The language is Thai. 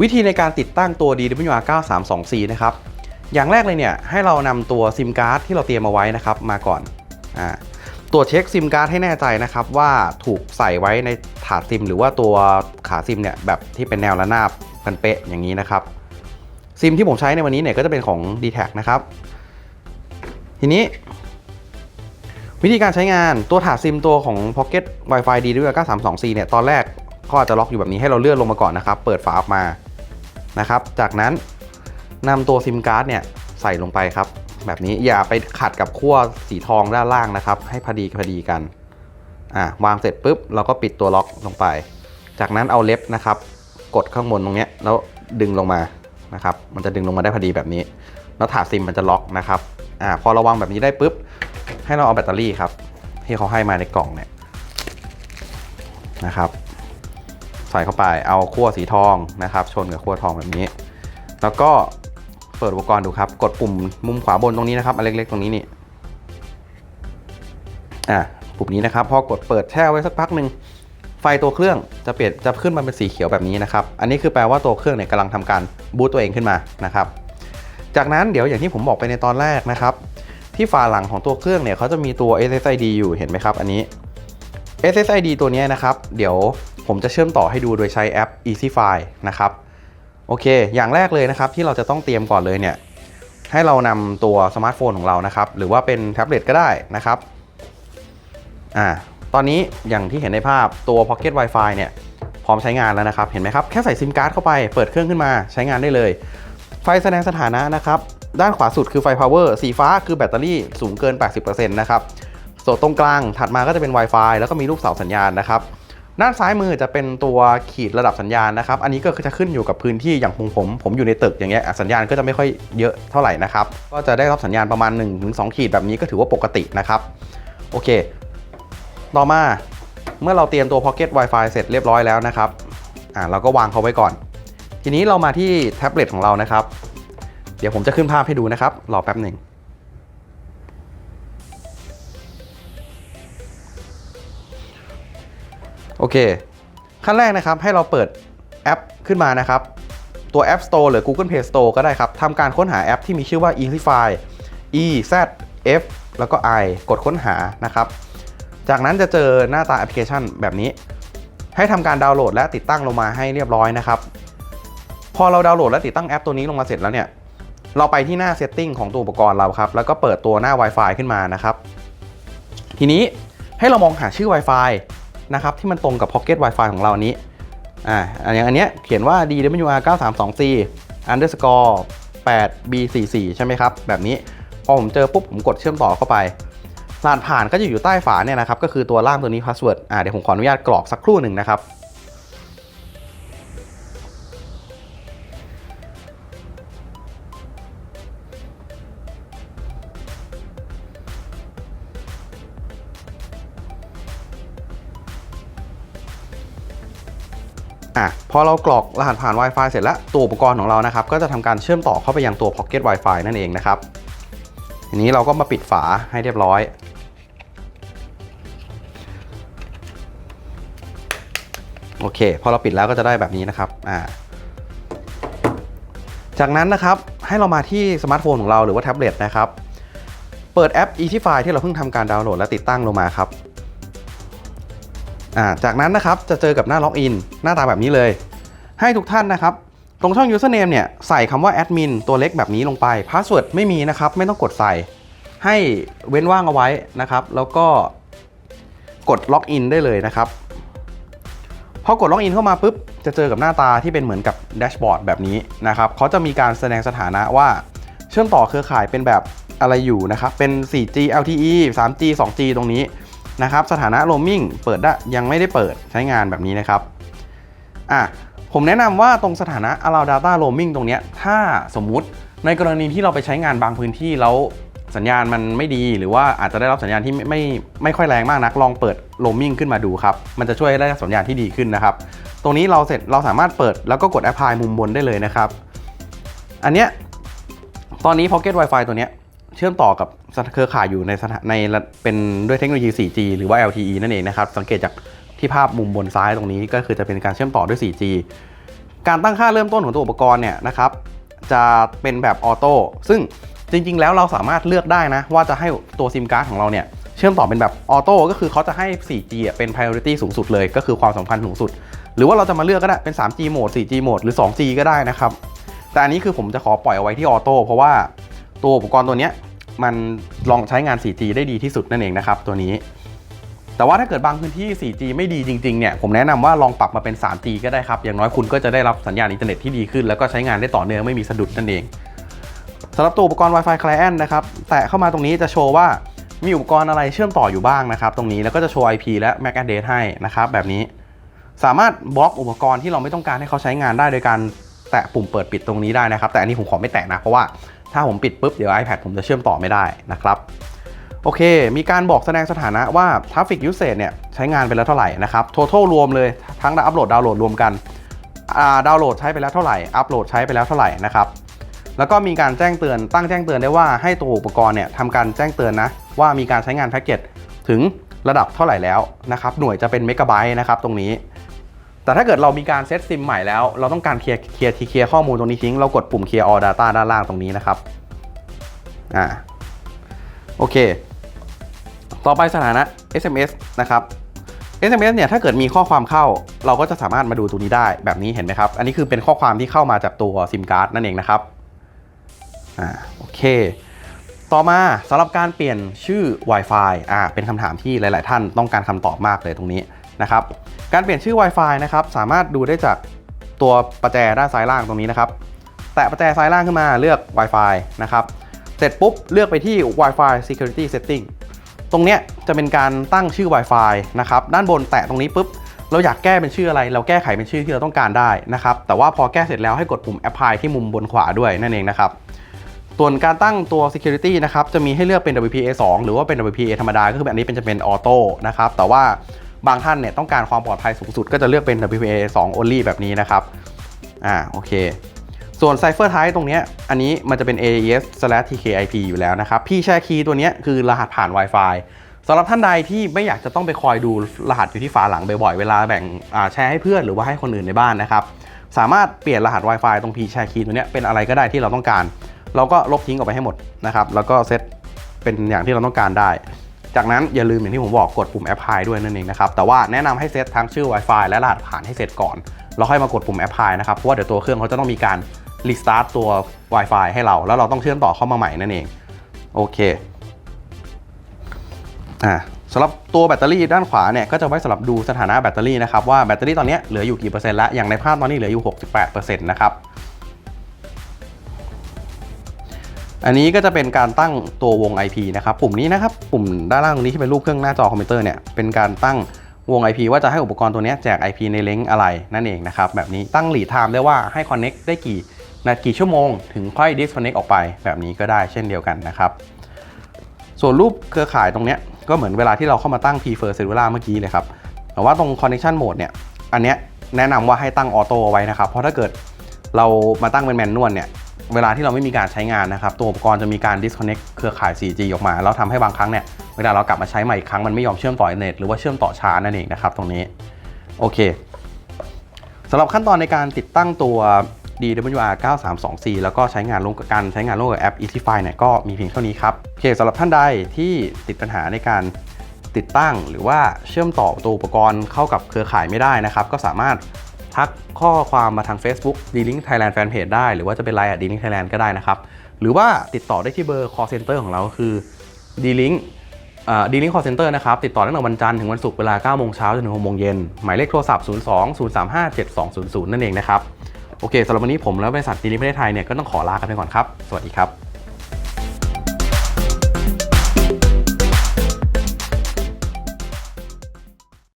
วิธีในการติดตั้งตัว DWR 932C นะครับ อย่างแรกเลยเนี่ยให้เรานำตัวซิมการ์ดที่เราเตรียมมาไว้นะครับมาก่อนอ่าตรวจเช็คซิมการ์ดให้แน่ใจนะครับว่าถูกใส่ไว้ในถาดซิม หรือว่าตัวขาซิมเนี่ยแบบที่เป็นแนวระนาบกันเป๊ะอย่างนี้นะครับ ซิมที่ผมใช้ในวันนี้เนี่ยก็จะเป็นของ d t แทนะครับ ทีนี้ วิธีการใช้งานตัวถาดซิมตัวของ Pocket Wi-Fi D ด้วย 932C เนี่ยตอนแรกก็อาจจะล็อกอยู่แบบนี้ให้เราเลื่อนลงมาก่อนนะครับ เปิดฝาออกมา นะครับ จากนั้นนำตัวซิมการ์ดเนี่ยใส่ลงไปครับ แบบนี้อย่าไปขัดกับขั้วสีทองด้านล่างนะครับ ให้พอดีพอดีกันอ่าวางเสร็จปุ๊บเราก็ปิดตัวล็อกลงไป จากนั้นเอาเล็บนะครับ กดข้างบนตรงเนี้ยแล้วดึงลงมานะครับ มันจะดึงลงมาได้พอดีแบบนี้ แล้วถาดซิมมันจะล็อกนะครับอ่าพอราวางแบบนี้ได้ปุ๊บ ให้เราเอาแบตเตอรี่ครับ ที่เขาให้มาในกล่องเนี่ยนะครับ ใส่เข้าไปเอาขั้วสีทองนะครับ ชนกับขั้วทองแบบนี้ แล้วก็เปิดอุปกรณ์ดูครับ กดปุ่มมุมขวาบนตรงนี้นะครับอันเล็กๆตรงนี้นี่อะปุ่มนี้นะครับ พอกดเปิดแช่ไว้สักพักหนึ่งไฟตัวเครื่องจะเปลี่ยนจะขึ้นมาเป็นสีเขียวแบบนี้นะครับ อันนี้คือแปลว่าตัวเครื่องเนี่ยกำลังทำการบูตตัวเองขึ้นมานะครับ จากนั้นเดี๋ยวอย่างที่ผมบอกไปในตอนแรกนะครับ ที่ฝาหลังของตัวเครื่องเนี่ยเขาจะมีตัว SSID อยู่เห็นไหมครับ อันนี้ SSID ตัวนี้นะครับ เดี๋ยว ผมจะเชื่อมต่อให้ดูโดยใช้แอป EasyFi นะครับโอเค อย่างแรกเลยนะครับที่เราจะต้องเตรียมก่อนเลยเนี่ยให้เรานำตัวสมาร์ทโฟนของเรานะครับ หรือว่าเป็นแท็บเล็ตก็ได้นะครับอ่าตอนนี้อย่างที่เห็นในภาพตัว Pocket Wi-Fi เนี่ยพร้อมใช้งานแล้วนะครับ เห็นไหมครับ แค่ใส่ซิมการ์ดเข้าไปเปิดเครื่องขึ้นมาใช้งานได้เลย ไฟแสดงสถานะนะครับ ด้านขวาสุดคือไฟ power สีฟ้าคือแบตเตอรี่สูงเกิน 80%นะครับส่วนตรงกลางถัดมาก็จะเป็น Wi-Fi แล้วก็มีรูปเสาสัญญาณนะครับ ด้านซ้ายมือจะเป็นตัวขีดระดับสัญญาณนะครับ อันนี้ก็จะขึ้นอยู่กับพื้นที่อย่างผมผม ผมอยู่ในตึกอย่างเงี้ยสัญญาณก็จะไม่ค่อยเยอะเท่าไหร่นะครับ ก็จะได้รับสัญญาณประมาณ 1-2 ขีดแบบนี้ก็ถือว่าปกตินะครับ โอเค ต่อมาเมื่อเราเตรียมตัว Pocket Wi-Fi เสร็จเรียบร้อยแล้วนะครับอ่าเราก็วางเขาไว้ก่อน ทีนี้เรามาที่แท็บเล็ตของเรานะครับ เดี๋ยวผมจะขึ้นภาพให้ดูนะครับ รอแป๊บหนึ่ง เค ขั้นแรกนะครับให้เราเปิดแอปขึ้นมานะครับ ตัว App Store หรือ Google Play Store ก็ได้ครับทำการค้นหาแอปที่มีชื่อว่า EasyFi E Z F แล้วก็ I กดค้นหานะครับ จากนั้นจะเจอหน้าตาแอปพลิเคชันแบบนี้ ให้ทำการดาวน์โหลดและติดตั้งลงมาให้เรียบร้อยนะครับ พอเราดาวน์โหลดและติดตั้งแอปตัวนี้ลงมาเสร็จแล้วเนี่ยเราไปที่หน้า Setting ของตัวอุปกรณ์เราครับ แล้วก็เปิดตัวหน้า Wi-Fi ขึ้นมานะครับ ทีนี้ให้เรามองหาชื่อ Wi-Fi นะครับที่มันตรงกับ Pocket Wi-Fi ของเรานี้อ่าอย่างอันเนี้ยเขียนว่า DWR 932C underscore 8 B44 ใช่ไหมครับ แบบนี้พอผมเจอปุ๊บผมกดเชื่อมต่อเข้าไปรหัสผ่านก็จะอยู่ใต้ฝาเนี่ยนะครับ ก็คือตัวล่างตัวนี้ password อ่าเดี๋ยวผมขออนุญาตกรอกสักครู่หนึ่งนะครับ อะพอเรากรอกรหัสผ่าน Wi-Fi เสร็จแล้วตัวอุปกรณ์ของเรานะครับก็จะทำการเชื่อมต่อเข้าไปยังตัว Pocket Wi-Fi นั่นเองนะครับทีนี้เราก็มาปิดฝาให้เรียบร้อยโอเคพอเราปิดแล้วก็จะได้แบบนี้นะครับอ่าจากนั้นนะครับให้เรามาที่สมาร์ทโฟนของเราหรือว่าแท็บเล็ตนะครับ เปิดแอป EasyFi ที่เราเพิ่งทำการดาวน์โหลดและติดตั้งลงมาครับ จากนั้นนะครับจะเจอกับหน้าล็อกอินหน้าตาแบบนี้เลย ให้ทุกท่านนะครับ ตรงช่อง username เนี่ยใส่คำว่า admin ตัวเล็กแบบนี้ลงไป password ไม่มีนะครับ ไม่ต้องกดใส่ ให้เว้นว่างเอาไว้นะครับ แล้วก็กดล็อกอินได้เลยนะครับพอกดล็อกอินเข้ามาปุ๊บ จะเจอกับหน้าตาที่เป็นเหมือนกับแดชบอร์ดแบบนี้นะครับเขาจะมีการแสดงสถานะว่าเชื่อมต่อเครือข่ายเป็นแบบอะไรอยู่นะครับ เป็น 4G LTE 3G 2G ตรงนี้ นะครับ สถานะ roaming เปิดได้ยังไม่ได้เปิดใช้งานแบบนี้นะครับอะผมแนะนำว่าตรงสถานะ allow data roaming ตรงเนี้ยถ้าสมมุติในกรณีที่เราไปใช้งานบางพื้นที่แล้วสัญญาณมันไม่ดีหรือว่าอาจจะได้รับสัญญาณที่ไม่ไม่ไม่ค่อยแรงมากนัก ลองเปิด roaming ขึ้นมาดูครับ มันจะช่วยได้สัญญาณที่ดีขึ้นนะครับ ตรงนี้เราเสร็จเราสามารถเปิดแล้วก็กด apply มุมบนได้เลยนะครับ อันเนี้ยตอนนี้ Pocket Wi-Fi ตัวเนี้ย ชื่อมต่อกับเครือข่ายอยู่ในสถาในเป็นด้วยเทคโนโลยี 4G หรือว่า LTE นั่นเองนะครับ สังเกตจากที่ภาพมุมบนซ้ายตรงนี้ก็คือจะเป็นการเชื่อมต่อด้วย 4G การตั้งค่าเริ่มต้นของตัวอุปกรณ์เนี่ยนะครับจะเป็นแบบออโต้ซึ่งจริง ๆ แล้วเราสามารถเลือกได้นะ ว่าจะให้ตัวซิมการ์ดของเราเนี่ยเชื่อมต่อเป็นแบบออโต้ก็คือเขาจะให้ 4G เป็น priority สูงสุดเลย ก็คือความสำคัญสูงสุด หรือว่าเราจะมาเลือกก็ได้เป็น 3G โหมด 4G โหมดหรือ 2G ก็ได้นะครับแต่อันนี้คือผมจะขอปล่อยเอาไว้ที่ออโต้เพราะว่าตัวอุปกรณ์ตัวนี้ มันลองใช้งาน 4G ได้ดีที่สุดนั่นเองนะครับตัวนี้ แต่ว่าถ้าเกิดบางพื้นที่ 4G ไม่ดีจริงๆเนี่ยผมแนะนำว่าลองปรับมาเป็น 3G ก็ได้ครับ อย่างน้อยคุณก็จะได้รับสัญญาณอินเทอร์เน็ตที่ดีขึ้น แล้วก็ใช้งานได้ต่อเนื่องไม่มีสะดุดนั่นเองสำหรับตัวอุปกรณ์ Wi-Fi Client นะครับแตะเข้ามาตรงนี้จะโชว์ว่ามีอุปกรณ์อะไรเชื่อมต่ออยู่บ้างนะครับ ตรงนี้แล้วก็จะโชว์ IP และ MAC address ให้นะครับแบบนี้ สามารถบล็อกอุปกรณ์ที่เราไม่ต้องการให้เขาใช้งานได้โดยการแตะปุ่มเปิดปิดตรงนี้ได้นะครับ แต่อันนี้ผมขอไม่แตะนะเพราะว่า ถ้าผมปิดปุ๊บเดี๋ยว iPad ผมจะเชื่อมต่อไม่ได้นะครับ โอเค มีการบอกแสดงสถานะว่า Traffic Usage เนี่ยใช้งานไปแล้วเท่าไหร่นะครับ Total รวมเลยทั้งอัพโหลดดาวน์โหลดรวมกันดาวน์โหลดใช้ไปแล้วเท่าไหร่ อัพโหลดใช้ไปแล้วเท่าไหร่นะครับ แล้วก็มีการแจ้งเตือน ตั้งแจ้งเตือนได้ว่าให้ตัวอุปกรณ์เนี่ยทำการแจ้งเตือนนะว่ามีการใช้งานแพ็กเกจถึงระดับเท่าไหร่แล้วนะครับ หน่วยจะเป็นเมกะไบต์นะครับตรงนี้ แต่ถ้าเกิดเรามีการเซตซิมใหม่แล้ว เราต้องการเคลียร์เคลียร์ทีเคลียร์ข้อมูลตรงนี้ทิ้ง เรากดปุ่ม Clear All Data ด้านล่างตรงนี้นะครับ อ่า โอเค ต่อไปสถานะ SMS นะครับ SMS เนี่ยถ้าเกิดมีข้อความเข้า เราก็จะสามารถมาดูตรงนี้ได้แบบนี้เห็นไหมครับ อันนี้คือเป็นข้อความที่เข้ามาจากตัวซิมการ์ดนั่นเองนะครับ อ่า โอเค ต่อมาสำหรับการเปลี่ยนชื่อ Wi-Fi อ่า เป็นคำถามที่หลาย ๆ ท่านต้องการคำตอบมากเลยตรงนี้ นะครับ การเปลี่ยนชื่อ Wi-Fi นะครับสามารถดูได้จากตัวประแจด้านซ้ายล่างตรงนี้นะครับ แตะประแจซ้ายล่างขึ้นมาเลือก Wi-Fi นะครับ เสร็จปุ๊บเลือกไปที่ Wi-Fi Security Setting ตรงเนี้ยจะเป็นการตั้งชื่อ Wi-Fi นะครับ ด้านบนแตะตรงนี้ปุ๊บ เราอยากแก้เป็นชื่ออะไร เราแก้ไขเป็นชื่อที่เราต้องการได้นะครับ แต่ว่าพอแก้เสร็จแล้วให้กดปุ่ม Apply ที่มุมบนขวาด้วยนั่นเองนะครับ ส่วนการตั้งตัว security นะครับ จะมีให้เลือกเป็น WPA 2 หรือว่าเป็น WPA ธรรมดา ก็คือแบบนี้เป็นจะเป็นออโต้นะครับ แต่ว่า บางท่านเนี่ยต้องการความปลอดภัยสูงสุดก็จะเลือกเป็น WPA 2 only แบบนี้นะครับอ่าโอเค ส่วน Cipher Type ตรงนี้อันนี้มันจะเป็น AES TKIP อยู่แล้วนะครับพี่แชร์คีย์ตัวนี้คือรหัสผ่าน Wi-Fi สำหรับท่านใดที่ไม่อยากจะต้องไปคอยดูรหัสอยู่ที่ฝาหลังบ่อยๆ เวลาแบ่งแชร์ให้เพื่อนหรือว่าให้คนอื่นในบ้านนะครับ สามารถเปลี่ยนรหัส Wi-Fi ตรง P แชร์คีย์ตัวนี้เป็นอะไรก็ได้ที่เราต้องการ เราก็ลบทิ้งออกไปให้หมดนะครับ แล้วก็เซตเป็นอย่างที่เราต้องการได้ จากนั้นอย่าลืมอย่างที่ผมบอกกดปุ่ม Apply ด้วยนั่นเองนะครับ แต่ว่าแนะนำให้เซตทั้งชื่อ Wi-Fi และรหัสผ่านให้เสร็จก่อน แล้วค่อยมากดปุ่ม Apply นะครับ เพราะว่าเดี๋ยวตัวเครื่องเขาจะต้องมีการ Restart ตัว Wi-Fi ให้เรา แล้วเราต้องเชื่อมต่อเข้ามาใหม่นั่นเอง โอเคอ่าสำหรับตัวแบตเตอรี่ด้านขวาเนี่ยก็จะไว้สำหรับดูสถานะแบตเตอรี่นะครับว่าแบตเตอรี่ตอนนี้เหลืออยู่กี่เปอร์เซ็นต์แล้วอย่างในภาพตอนนี้เหลืออยู่ 68%นะครับ อันนี้ก็จะเป็นการตั้งตัววง IP นะครับ ปุ่มนี้นะครับ ปุ่มด้านล่างตรงนี้ที่เป็นรูปเครื่องหน้าจอคอมพิวเตอร์เนี่ย เป็นการตั้งวง IP ว่าจะให้อุปกรณ์ตัวนี้แจก IP ในเลงอะไรนั่นเองนะครับ แบบนี้ตั้ง lead time ได้ว่าให้ connect ได้กี่นาทีกี่ชั่วโมง ถึงค่อย disconnect ออกไป แบบนี้ก็ได้เช่นเดียวกันนะครับ ส่วนรูปเครือข่ายตรงนี้ก็เหมือนเวลาที่เราเข้ามาตั้ง prefer cellular เมื่อกี้เลยครับ แต่ว่าตรง connection mode เนี่ย อันเนี้ยแนะนำว่าให้ตั้งออโต้เอาไว้นะครับ เพราะถ้าเกิดเรามาตั้งเป็นแมนนวลเนี่ย เวลาที่เราไม่มีการใช้งานนะครับ ตัวอุปกรณ์จะมีการ disconnect เครือข่าย 4G ออกมา แล้วทำให้บางครั้งเนี่ย เวลาเรากลับมาใช้ใหม่อีกครั้งมันไม่ยอมเชื่อมต่ออินเทอร์เน็ตหรือว่าเชื่อมต่อช้านั่นเองนะครับ ตรงนี้ โอเคสำหรับขั้นตอนในการติดตั้งตัว DWR 9324แล้วก็ใช้งานร่วมกับการใช้งานร่วมกับแอป EasyFi เนี่ยก็มีเพียงเท่านี้ครับ โอเคสำหรับท่านใดที่ติดปัญหาในการติดตั้งหรือว่าเชื่อมต่อตัวอุปกรณ์เข้ากับเครือข่ายไม่ได้นะครับ ก็สามารถ ทักข้อความมาทาง Facebook D-Link Thailand Fanpage ได้ หรือว่าจะเป็น Line D-Link Thailand ก็ได้นะครับ หรือว่าติดต่อได้ที่เบอร์ call center ของเราคือ D-Link ดีลิงคอร์เซ็นเตอร์นะครับ ติดต่อตั้งแต่วันจันทร์ถึงวันศุกร์เวลา9โมงเช้าจนถึง6โมงเย็นหมายเลขโทรศัพท์ 02 035 7200 นั่นเองนะครับ โอเคสำหรับวันนี้ผมและบริษัทดีลิงประเทศไทยเนี่ยก็ต้องขอลากันไปก่อนครับ สวัสดีครับ